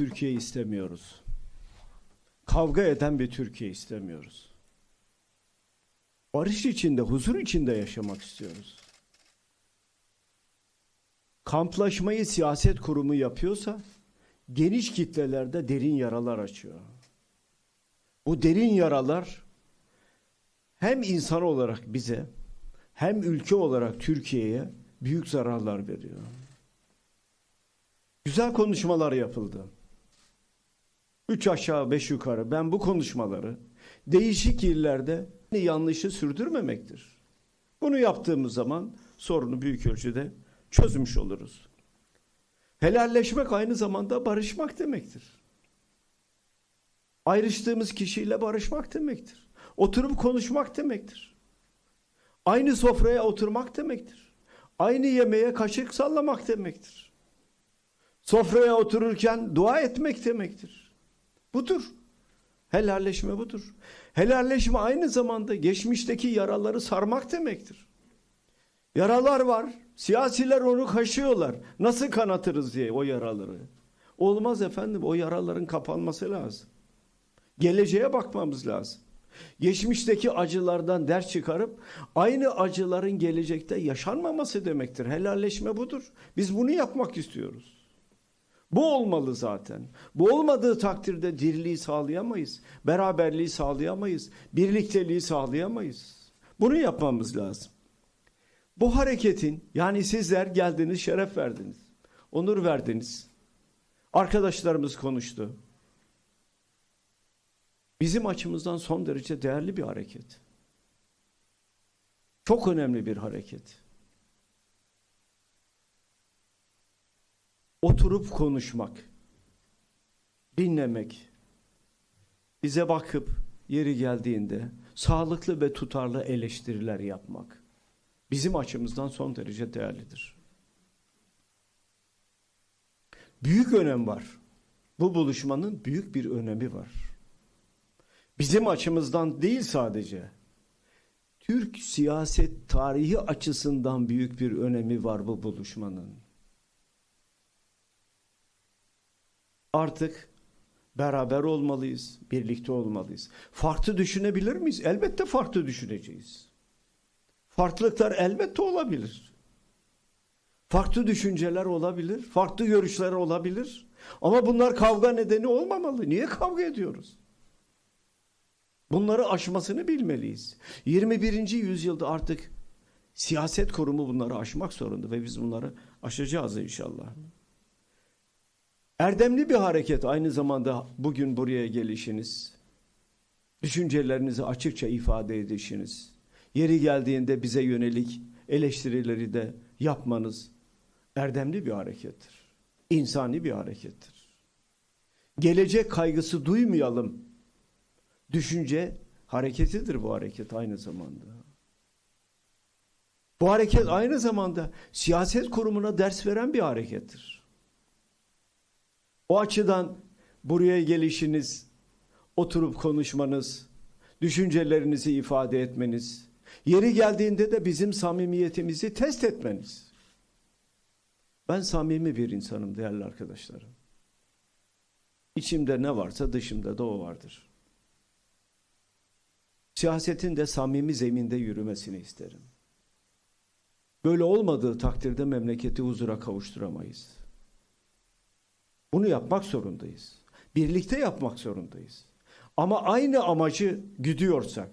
Türkiye istemiyoruz. Kavga eden bir Türkiye istemiyoruz. Barış içinde, huzur içinde yaşamak istiyoruz. Kamplaşmayı siyaset kurumu yapıyorsa geniş kitlelerde derin yaralar açıyor. Bu derin yaralar hem insan olarak bize hem ülke olarak Türkiye'ye büyük zararlar veriyor. Güzel konuşmalar yapıldı. Üç aşağı beş yukarı ben bu konuşmaları değişik illerde yanlışı sürdürmemektir. Bunu yaptığımız zaman sorunu büyük ölçüde çözmüş oluruz. Helalleşmek aynı zamanda barışmak demektir. Ayrıştığımız kişiyle barışmak demektir. Oturup konuşmak demektir. Aynı sofraya oturmak demektir. Aynı yemeğe kaşık sallamak demektir. Sofraya otururken dua etmek demektir. Budur. Helalleşme budur. Helalleşme aynı zamanda geçmişteki yaraları sarmak demektir. Yaralar var. Siyasiler onu kaşıyorlar. Nasıl kanatırız diye o yaraları. Olmaz efendim. O yaraların kapanması lazım. Geleceğe bakmamız lazım. Geçmişteki acılardan ders çıkarıp aynı acıların gelecekte yaşanmaması demektir. Helalleşme budur. Biz bunu yapmak istiyoruz. Bu olmalı zaten. Bu olmadığı takdirde dirliği sağlayamayız. Beraberliği sağlayamayız. Birlikteliği sağlayamayız. Bunu yapmamız lazım. Bu hareketin yani sizler geldiniz şeref verdiniz. Onur verdiniz. Arkadaşlarımız konuştu. Bizim açımızdan son derece değerli bir hareket. Çok önemli bir hareket. Oturup konuşmak, dinlemek, bize bakıp yeri geldiğinde sağlıklı ve tutarlı eleştiriler yapmak bizim açımızdan son derece değerlidir. Büyük önem var. Bu buluşmanın büyük bir önemi var. Bizim açımızdan değil sadece. Türk siyaset tarihi açısından büyük bir önemi var bu buluşmanın. Artık beraber olmalıyız, birlikte olmalıyız. Farklı düşünebilir miyiz? Elbette farklı düşüneceğiz. Farklılıklar elbette olabilir. Farklı düşünceler olabilir, farklı görüşler olabilir. Ama bunlar kavga nedeni olmamalı. Niye kavga ediyoruz? Bunları aşmasını bilmeliyiz. 21. yüzyılda artık siyaset kurumu bunları aşmak zorunda ve biz bunları aşacağız inşallah. Erdemli bir hareket aynı zamanda bugün buraya gelişiniz. Düşüncelerinizi açıkça ifade edişiniz. Yeri geldiğinde bize yönelik eleştirileri de yapmanız erdemli bir harekettir. İnsani bir harekettir. Gelecek kaygısı duymayalım. Düşünce hareketidir bu hareket aynı zamanda. Bu hareket aynı zamanda siyaset kurumuna ders veren bir harekettir. O açıdan buraya gelişiniz, oturup konuşmanız, düşüncelerinizi ifade etmeniz, yeri geldiğinde de bizim samimiyetimizi test etmeniz. Ben samimi bir insanım değerli arkadaşlarım. İçimde ne varsa dışımda da o vardır. Siyasetin de samimi zeminde yürümesini isterim. Böyle olmadığı takdirde memleketi huzura kavuşturamayız. Bunu yapmak zorundayız. Birlikte yapmak zorundayız. Ama aynı amacı güdüyorsak,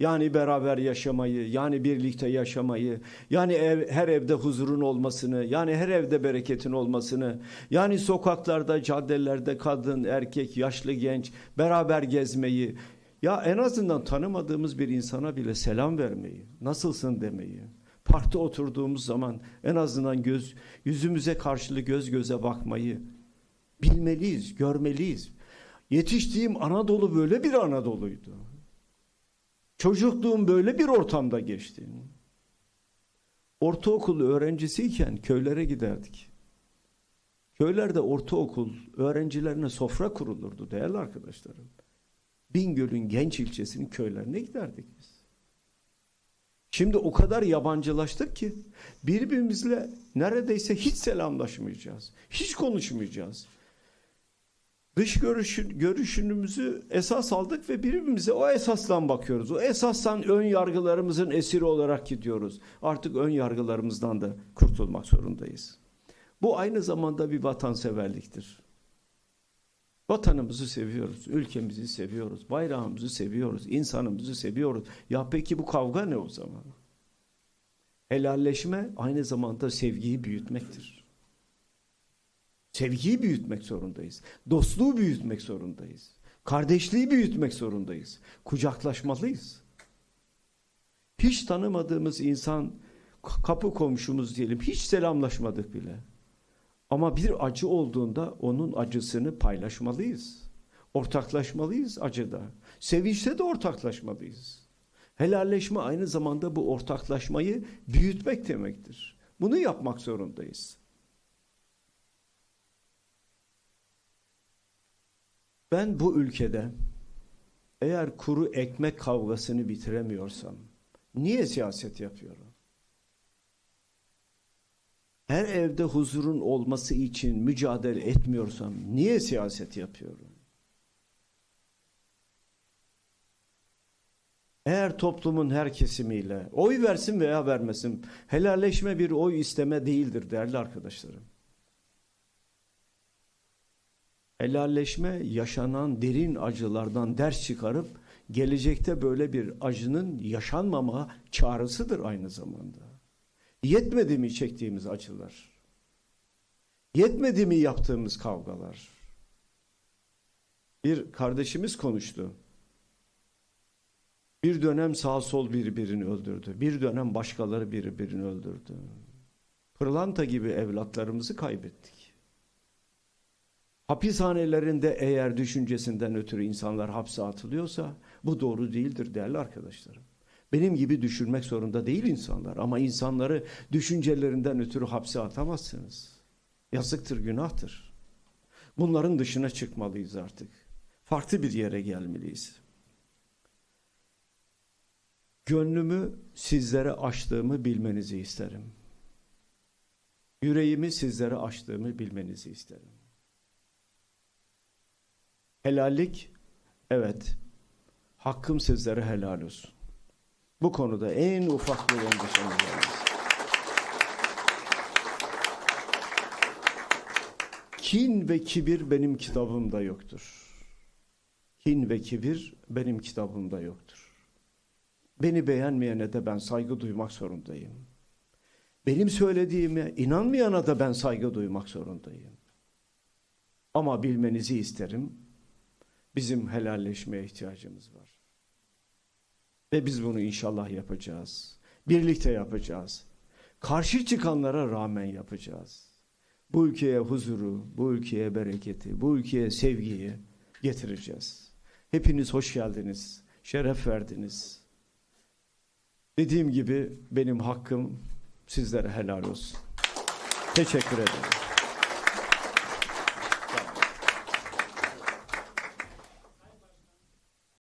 yani beraber yaşamayı, yani birlikte yaşamayı, yani ev, her evde huzurun olmasını, yani her evde bereketin olmasını, yani sokaklarda, caddelerde kadın, erkek, yaşlı, genç beraber gezmeyi, ya en azından tanımadığımız bir insana bile selam vermeyi, nasılsın demeyi, parkta oturduğumuz zaman en azından göz yüzümüze karşılığı göz göze bakmayı bilmeliyiz, görmeliyiz. Yetiştiğim Anadolu böyle bir Anadolu'ydu. Çocukluğum böyle bir ortamda geçti. Ortaokul öğrencisiyken köylere giderdik. Köylerde ortaokul öğrencilerine sofra kurulurdu değerli arkadaşlarım. Bingöl'ün genç ilçesinin köylerine giderdik biz. Şimdi o kadar yabancılaştık ki birbirimizle neredeyse hiç selamlaşmayacağız. Hiç konuşmayacağız. Dış görüşün, görüşünümüzü esas aldık ve birbirimize o esasdan bakıyoruz. O esasdan ön yargılarımızın esiri olarak gidiyoruz. Artık ön yargılarımızdan da kurtulmak zorundayız. Bu aynı zamanda bir vatanseverliktir. Vatanımızı seviyoruz, ülkemizi seviyoruz, bayrağımızı seviyoruz, insanımızı seviyoruz. Ya peki bu kavga ne o zaman? Helalleşme aynı zamanda sevgiyi büyütmektir. Sevgiyi büyütmek zorundayız. Dostluğu büyütmek zorundayız. Kardeşliği büyütmek zorundayız. Kucaklaşmalıyız. Hiç tanımadığımız insan kapı komşumuz diyelim hiç selamlaşmadık bile. Ama bir acı olduğunda onun acısını paylaşmalıyız. Ortaklaşmalıyız acıda. Sevinçte de ortaklaşmalıyız. Helalleşme aynı zamanda bu ortaklaşmayı büyütmek demektir. Bunu yapmak zorundayız. Ben bu ülkede eğer kuru ekmek kavgasını bitiremiyorsam niye siyaset yapıyorum? Her evde huzurun olması için mücadele etmiyorsam niye siyaset yapıyorum? Eğer toplumun her kesimiyle oy versin veya vermesin helalleşme bir oy isteme değildir değerli arkadaşlarım. Helalleşme yaşanan derin acılardan ders çıkarıp gelecekte böyle bir acının yaşanmama çağrısıdır aynı zamanda. Yetmedi mi çektiğimiz acılar? Yetmedi mi yaptığımız kavgalar? Bir kardeşimiz konuştu. Bir dönem sağ sol birbirini öldürdü. Bir dönem başkaları birbirini öldürdü. Pırlanta gibi evlatlarımızı kaybettik. Hapishanelerinde eğer düşüncesinden ötürü insanlar hapse atılıyorsa bu doğru değildir değerli arkadaşlarım. Benim gibi düşünmek zorunda değil insanlar ama insanları düşüncelerinden ötürü hapse atamazsınız. Yazıktır, günahtır. Bunların dışına çıkmalıyız artık. Farklı bir yere gelmeliyiz. Gönlümü sizlere açtığımı bilmenizi isterim. Yüreğimi sizlere açtığımı bilmenizi isterim. Helallik, evet, hakkım sizlere helal olsun. Bu konuda en ufak bir endişemiz olmaz. Kin ve kibir benim kitabımda yoktur. Kin ve kibir benim kitabımda yoktur. Beni beğenmeyene de ben saygı duymak zorundayım. Benim söylediğime inanmayana da ben saygı duymak zorundayım. Ama bilmenizi isterim. Bizim helalleşmeye ihtiyacımız var. Ve biz bunu inşallah yapacağız. Birlikte yapacağız. Karşı çıkanlara rağmen yapacağız. Bu ülkeye huzuru, bu ülkeye bereketi, bu ülkeye sevgiyi getireceğiz. Hepiniz hoş geldiniz, şeref verdiniz. Dediğim gibi benim hakkım sizlere helal olsun. Teşekkür ederim.